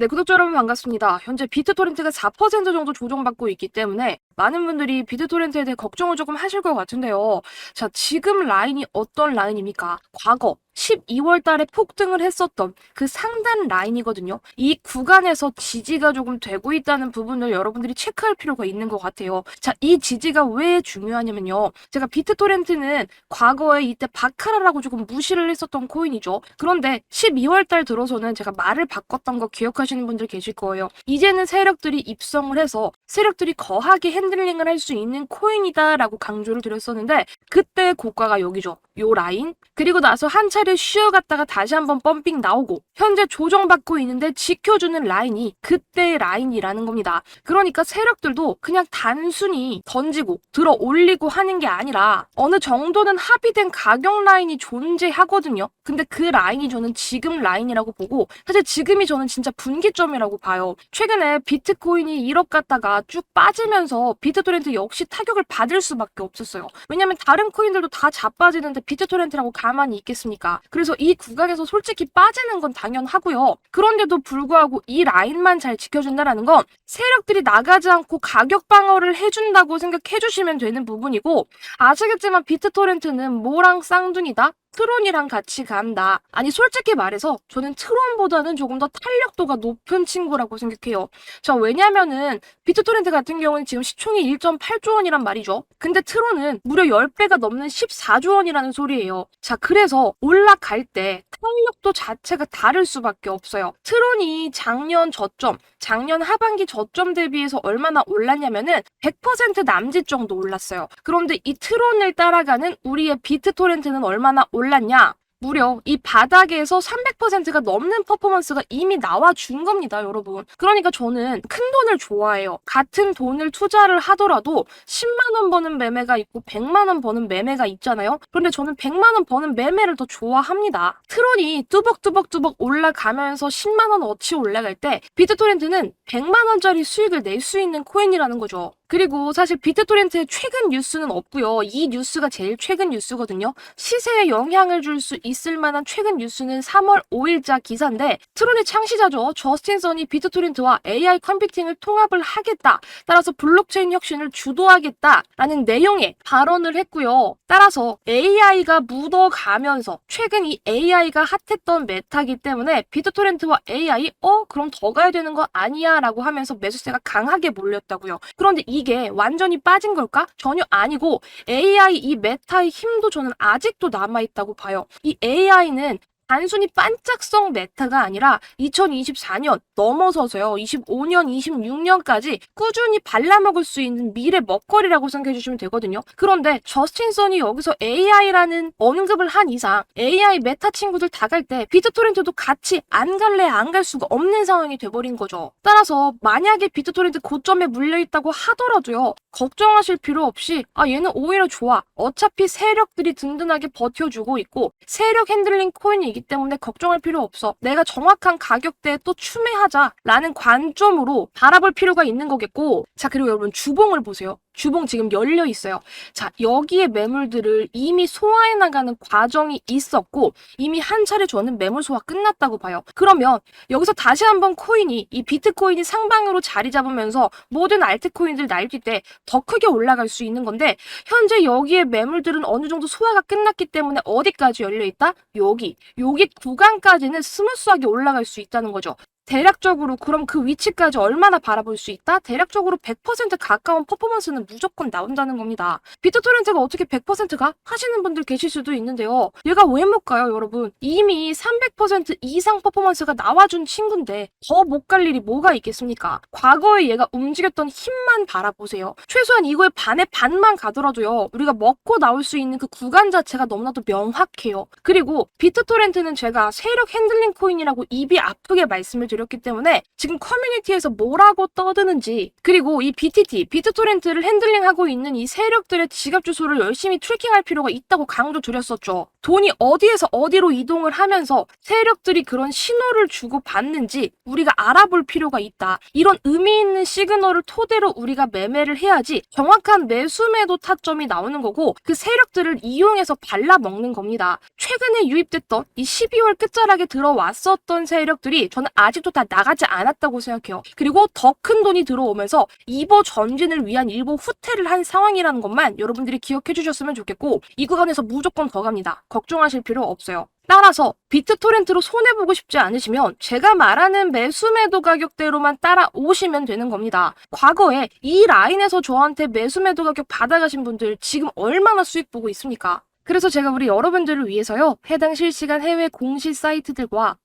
네, 구독자 여러분 반갑습니다. 현재 비트토렌트가 4% 정도 조정받고 있기 때문에 많은 분들이 비트토렌트에 대해 걱정을 조금 하실 것 같은데요. 자, 지금 라인이 어떤 라인입니까? 과거 12월 달에 폭등을 했었던 그 상단 라인이거든요. 이 구간에서 지지가 조금 되고 있다는 부분을 여러분들이 체크할 필요가 있는 것 같아요. 자, 이 지지가 왜 중요하냐면요. 제가 비트토렌트는 과거에 이때 바카라라고 조금 무시를 했었던 코인이죠. 그런데 12월 달 들어서는 제가 말을 바꿨던 거 기억하시는 분들 계실 거예요. 이제는 세력들이 입성을 해서 세력들이 거하게 핸들링을 할 수 있는 코인이다라고 강조를 드렸었는데 그때 고가가 여기죠. 요 라인. 그리고 나서 한 차례 쉬어갔다가 다시 한번 펌핑 나오고 현재 조정받고 있는데 지켜주는 라인이 그때의 라인이라는 겁니다. 그러니까 세력들도 그냥 단순히 던지고 들어 올리고 하는 게 아니라 어느 정도는 합의된 가격 라인이 존재하거든요. 근데 그 라인이 저는 지금 라인이라고 보고 사실 지금이 저는 진짜 분기점이라고 봐요. 최근에 비트코인이 1억 갔다가 쭉 빠지면서 비트토렌트 역시 타격을 받을 수밖에 없었어요. 왜냐면 다른 코인들도 다 자빠지는데 비트토렌트라고 가만히 있겠습니까? 그래서 이 구간에서 솔직히 빠지는 건 당연하고요. 그런데도 불구하고 이 라인만 잘 지켜준다라는 건 세력들이 나가지 않고 가격 방어를 해준다고 생각해 주시면 되는 부분이고 아시겠지만 비트토렌트는 뭐랑 쌍둥이다? 트론이랑 같이 간다. 아니 솔직히 말해서 저는 트론보다는 조금 더 탄력도가 높은 친구라고 생각해요. 자 왜냐면은 비트토렌트 같은 경우는 지금 시총이 1.8조 원이란 말이죠. 근데 트론은 무려 10배가 넘는 14조 원이라는 소리예요. 자 그래서 올라갈 때 탄력도 자체가 다를 수밖에 없어요. 트론이 작년 저점, 작년 하반기 저점 대비해서 얼마나 올랐냐면은 100% 남짓 정도 올랐어요. 그런데 이 트론을 따라가는 우리의 비트토렌트는 얼마나 올랐냐? 무려 이 바닥에서 300%가 넘는 퍼포먼스가 이미 나와 준 겁니다, 여러분. 그러니까 저는 큰 돈을 좋아해요. 같은 돈을 투자를 하더라도 10만 원 버는 매매가 있고 100만 원 버는 매매가 있잖아요. 그런데 저는 100만 원 버는 매매를 더 좋아합니다. 트론이 뚜벅뚜벅뚜벅 올라가면서 10만 원 어치 올라갈 때 비트토렌트는 100만 원짜리 수익을 낼 수 있는 코인이라는 거죠. 그리고 사실 비트토렌트의 최근 뉴스는 없고요. 이 뉴스가 제일 최근 뉴스거든요. 시세에 영향을 줄 수 있을 만한 최근 뉴스는 3월 5일자 기사인데 트론의 창시자죠. 저스틴 선이 비트토렌트와 AI 컴퓨팅을 통합을 하겠다. 따라서 블록체인 혁신을 주도하겠다라는 내용의 발언을 했고요. 따라서 AI가 묻어가면서 최근 이 AI가 핫했던 메타기 때문에 비트토렌트와 AI 어 그럼 더 가야 되는 거 아니야라고 하면서 매수세가 강하게 몰렸다고요. 그런데 이게 완전히 빠진 걸까? 전혀 아니고 AI 이 메타의 힘도 저는 아직도 남아있다고 봐요. 이 AI는 단순히 반짝성 메타가 아니라 2024년 넘어서서요. 25년, 26년까지 꾸준히 발라먹을 수 있는 미래 먹거리라고 생각해 주시면 되거든요. 그런데 저스틴 선이 여기서 AI라는 언급을 한 이상 AI 메타 친구들 다 갈 때 비트토렌트도 같이 안 갈래 안 갈 수가 없는 상황이 돼버린 거죠. 따라서 만약에 비트토렌트 고점에 물려있다고 하더라도요. 걱정하실 필요 없이 아 얘는 오히려 좋아. 어차피 세력들이 든든하게 버텨주고 있고 세력 핸들링 코인이기 때문에 걱정할 필요 없어. 내가 정확한 가격대에 또 추매하자라는 관점으로 바라볼 필요가 있는 거겠고 자 그리고 여러분 주봉을 보세요. 주봉 지금 열려 있어요. 자, 여기에 매물들을 이미 소화해 나가는 과정이 있었고 이미 한 차례 저는 매물 소화 끝났다고 봐요. 그러면 여기서 다시 한번 코인이 이 비트코인이 상방으로 자리 잡으면서 모든 알트코인들 날뛸 때 더 크게 올라갈 수 있는 건데 현재 여기에 매물들은 어느 정도 소화가 끝났기 때문에 어디까지 열려 있다? 여기. 여기 구간까지는 스무스하게 올라갈 수 있다는 거죠. 대략적으로 그럼 그 위치까지 얼마나 바라볼 수 있다? 대략적으로 100% 가까운 퍼포먼스는 무조건 나온다는 겁니다. 비트토렌트가 어떻게 100%가 하시는 분들 계실 수도 있는데요. 얘가 왜 못 가요, 여러분? 이미 300% 이상 퍼포먼스가 나와준 친구인데 더 못 갈 일이 뭐가 있겠습니까? 과거에 얘가 움직였던 힘만 바라보세요. 최소한 이거의 반의 반만 가더라도요. 우리가 먹고 나올 수 있는 그 구간 자체가 너무나도 명확해요. 그리고 비트토렌트는 제가 세력 핸들링 코인이라고 입이 아프게 말씀을 드렸 기 때문에 지금 커뮤니티에서 뭐라고 떠드는지 그리고 이 BTT, 비트토렌트를 핸들링하고 있는 이 세력들의 지갑 주소를 열심히 트래킹할 필요가 있다고 강조 드렸었죠. 돈이 어디에서 어디로 이동을 하면서 세력들이 그런 신호를 주고 받는지 우리가 알아볼 필요가 있다. 이런 의미 있는 시그널을 토대로 우리가 매매를 해야지 정확한 매수 매도 타점이 나오는 거고 그 세력들을 이용해서 발라먹는 겁니다. 최근에 유입됐던 이 12월 끝자락에 들어왔었던 세력들이 저는 아직도 다 나가지 않았다고 생각해요. 그리고 더 큰 돈이 들어오면서 이버 전진을 위한 일부 후퇴를 한 상황이라는 것만 여러분들이 기억해 주셨으면 좋겠고 이 구간에서 무조건 더 갑니다. 걱정하실 필요 없어요. 따라서 비트토렌트로 손해보고 싶지 않으시면 제가 말하는 매수 매도 가격대로만 따라오시면 되는 겁니다. 과거에 이 라인에서 저한테 매수 매도 가격 받아가신 분들 지금 얼마나 수익 보고 있습니까? 그래서 제가 우리 여러분들을 위해서요, 해당 실시간 해외 공시 사이트들과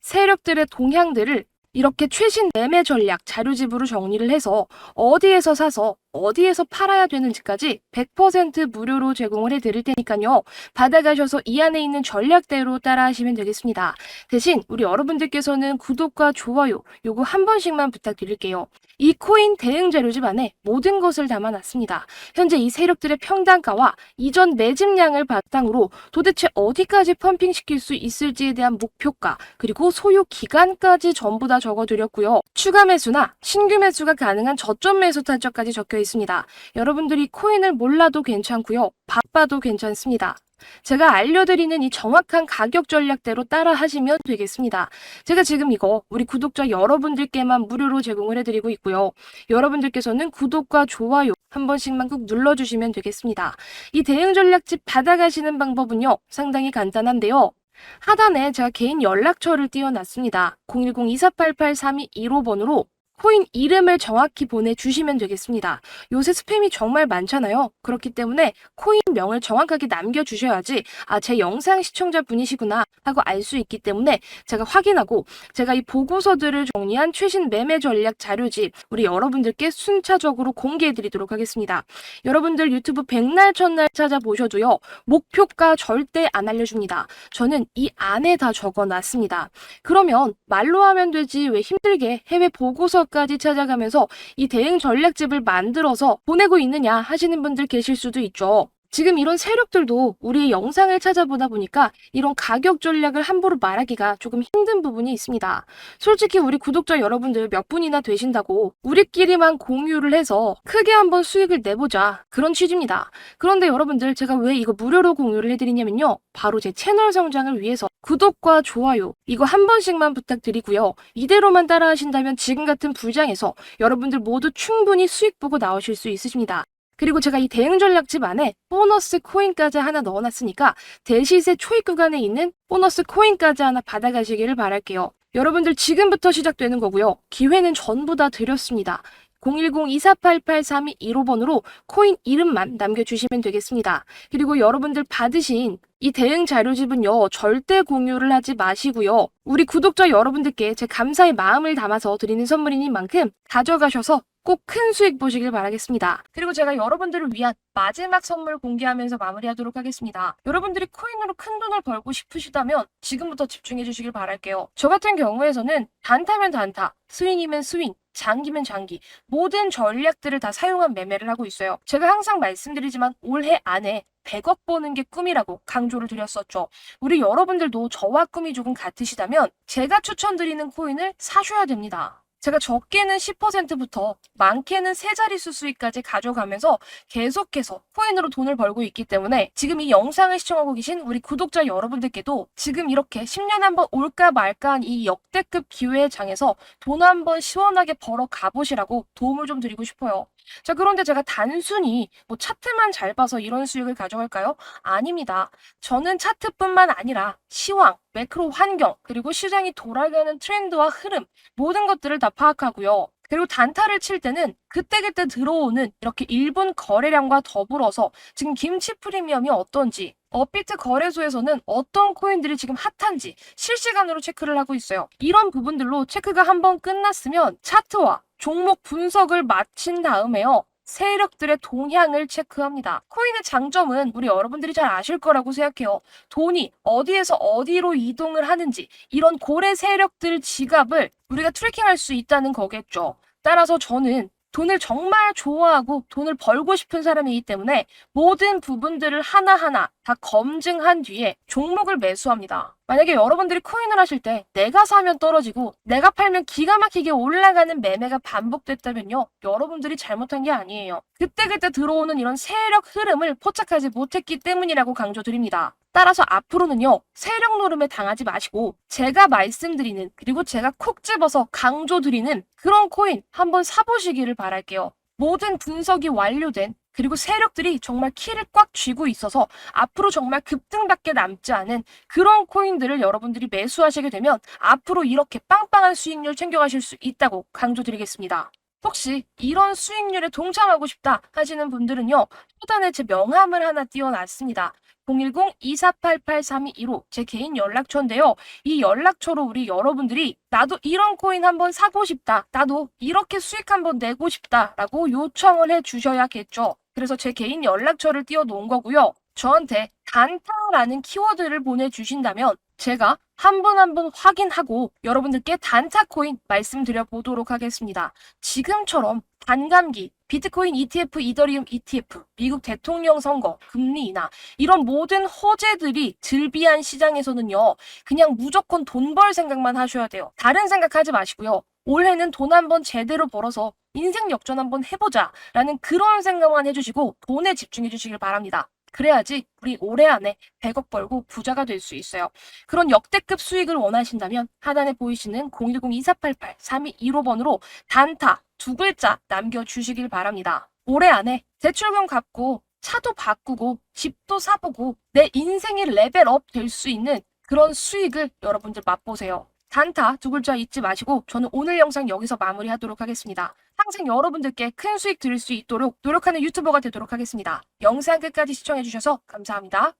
세력들의 동향들을 이렇게 최신 매매 전략 자료 집으로 정리를 해서 어디에서 사서 어디에서 팔아야 되는지까지 100% 무료로 제공을 해드릴 테니까요. 받아가셔서 이 안에 있는 전략대로 따라하시면 되겠습니다. 대신 우리 여러분들께서는 구독과 좋아요 요거 한 번씩만 부탁드릴게요. 이 코인 대응 자료집 안에 모든 것을 담아놨습니다. 현재 이 세력들의 평단가와 이전 매집량을 바탕으로 도대체 어디까지 펌핑시킬 수 있을지에 대한 목표가 그리고 소요 기간까지 전부 다 적어드렸고요. 추가 매수나 신규 매수가 가능한 저점 매수 타점까지 적혀 있습니다. 여러분들이 코인을 몰라도 괜찮고요. 바빠도 괜찮습니다. 제가 알려드리는 이 정확한 가격 전략대로 따라 하시면 되겠습니다. 제가 지금 이거 우리 구독자 여러분들께만 무료로 제공을 해드리고 있고요. 여러분들께서는 구독과 좋아요 한 번씩만 꼭 눌러주시면 되겠습니다. 이 대응 전략집 받아가시는 방법은요, 상당히 간단한데요. 하단에 제가 개인 연락처를 띄워놨습니다. 010-2488-3215번으로 코인 이름을 정확히 보내주시면 되겠습니다. 요새 스팸이 정말 많잖아요. 그렇기 때문에 코인명을 정확하게 남겨주셔야지 아, 제 영상 시청자 분이시구나 하고 알 수 있기 때문에 제가 확인하고 제가 이 보고서들을 정리한 최신 매매 전략 자료집 우리 여러분들께 순차적으로 공개해 드리도록 하겠습니다. 여러분들 유튜브 백날 첫날 찾아보셔도요. 목표가 절대 안 알려줍니다. 저는 이 안에 다 적어놨습니다. 그러면 말로 하면 되지 왜 힘들게 해외 보고서 까지 찾아가면서 이 대응 전략집을 만들어서 보내고 있느냐 하시는 분들 계실 수도 있죠. 지금 이런 세력들도 우리의 영상을 찾아보다 보니까 이런 가격 전략을 함부로 말하기가 조금 힘든 부분이 있습니다. 솔직히 우리 구독자 여러분들 몇 분이나 되신다고 우리끼리만 공유를 해서 크게 한번 수익을 내보자 그런 취지입니다. 그런데 여러분들 제가 왜 이거 무료로 공유를 해드리냐면요. 바로 제 채널 성장을 위해서 구독과 좋아요 이거 한 번씩만 부탁드리고요. 이대로만 따라하신다면 지금 같은 불장에서 여러분들 모두 충분히 수익 보고 나오실 수 있으십니다. 그리고 제가 이 대응 전략집 안에 보너스 코인까지 하나 넣어놨으니까 대시세 초입 구간에 있는 보너스 코인까지 하나 받아가시기를 바랄게요. 여러분들 지금부터 시작되는 거고요. 기회는 전부 다 드렸습니다. 010-2488-3215번으로 코인 이름만 남겨주시면 되겠습니다. 그리고 여러분들 받으신 이 대응 자료집은요, 절대 공유를 하지 마시고요. 우리 구독자 여러분들께 제 감사의 마음을 담아서 드리는 선물인 만큼 가져가셔서 꼭 큰 수익 보시길 바라겠습니다. 그리고 제가 여러분들을 위한 마지막 선물 공개하면서 마무리하도록 하겠습니다. 여러분들이 코인으로 큰 돈을 벌고 싶으시다면 지금부터 집중해 주시길 바랄게요. 저 같은 경우에서는 단타면 단타, 스윙이면 스윙, 장기면 장기 모든 전략들을 다 사용한 매매를 하고 있어요. 제가 항상 말씀드리지만 올해 안에 100억 버는 게 꿈이라고 강조를 드렸었죠. 우리 여러분들도 저와 꿈이 조금 같으시다면 제가 추천드리는 코인을 사셔야 됩니다. 제가 적게는 10%부터 많게는 세 자릿수 수익까지 가져가면서 계속해서 코인으로 돈을 벌고 있기 때문에 지금 이 영상을 시청하고 계신 우리 구독자 여러분들께도 지금 이렇게 10년에 한번 올까 말까한 이 역대급 기회의 장에서 돈 한번 시원하게 벌어 가보시라고 도움을 좀 드리고 싶어요. 자, 그런데 제가 단순히 뭐 차트만 잘 봐서 이런 수익을 가져갈까요? 아닙니다. 저는 차트뿐만 아니라 시황, 매크로 환경, 그리고 시장이 돌아가는 트렌드와 흐름, 모든 것들을 다 파악하고요. 그리고 단타를 칠 때는 그때그때 들어오는 이렇게 일분 거래량과 더불어서 지금 김치 프리미엄이 어떤지, 업비트 거래소에서는 어떤 코인들이 지금 핫한지 실시간으로 체크를 하고 있어요. 이런 부분들로 체크가 한번 끝났으면 차트와 종목 분석을 마친 다음에요. 세력들의 동향을 체크합니다. 코인의 장점은 우리 여러분들이 잘 아실 거라고 생각해요. 돈이 어디에서 어디로 이동을 하는지 이런 고래 세력들 지갑을 우리가 트래킹할 수 있다는 거겠죠. 따라서 저는 돈을 정말 좋아하고 돈을 벌고 싶은 사람이기 때문에 모든 부분들을 하나하나 다 검증한 뒤에 종목을 매수합니다. 만약에 여러분들이 코인을 하실 때 내가 사면 떨어지고 내가 팔면 기가 막히게 올라가는 매매가 반복됐다면요. 여러분들이 잘못한 게 아니에요. 그때그때 들어오는 이런 세력 흐름을 포착하지 못했기 때문이라고 강조드립니다. 따라서 앞으로는요, 세력 노름에 당하지 마시고, 제가 말씀드리는, 그리고 제가 콕 집어서 강조드리는 그런 코인 한번 사보시기를 바랄게요. 모든 분석이 완료된, 그리고 세력들이 정말 키를 꽉 쥐고 있어서 앞으로 정말 급등밖에 남지 않은 그런 코인들을 여러분들이 매수하시게 되면 앞으로 이렇게 빵빵한 수익률 챙겨가실 수 있다고 강조드리겠습니다. 혹시 이런 수익률에 동참하고 싶다 하시는 분들은요, 초단에 제 명함을 하나 띄워놨습니다. 010-2488-3215 제 개인 연락처인데요. 이 연락처로 우리 여러분들이 나도 이런 코인 한번 사고 싶다. 나도 이렇게 수익 한번 내고 싶다. 라고 요청을 해 주셔야겠죠. 그래서 제 개인 연락처를 띄워 놓은 거고요. 저한테 단타라는 키워드를 보내주신다면 제가 한 분 한 분 확인하고 여러분들께 단타 코인 말씀드려 보도록 하겠습니다. 지금처럼 반감기, 비트코인 ETF, 이더리움 ETF, 미국 대통령 선거, 금리 인하 이런 모든 호재들이 즐비한 시장에서는요. 그냥 무조건 돈 벌 생각만 하셔야 돼요. 다른 생각하지 마시고요. 올해는 돈 한 번 제대로 벌어서 인생 역전 한번 해보자 라는 그런 생각만 해주시고 돈에 집중해 주시길 바랍니다. 그래야지 우리 올해 안에 100억 벌고 부자가 될 수 있어요. 그런 역대급 수익을 원하신다면 하단에 보이시는 010-2488-3215번으로 단타 두 글자 남겨주시길 바랍니다. 올해 안에 대출금 갚고 차도 바꾸고 집도 사보고 내 인생이 레벨업 될 수 있는 그런 수익을 여러분들 맛보세요. 단타 두 글자 잊지 마시고 저는 오늘 영상 여기서 마무리하도록 하겠습니다. 항상 여러분들께 큰 수익 드릴 수 있도록 노력하는 유튜버가 되도록 하겠습니다. 영상 끝까지 시청해주셔서 감사합니다.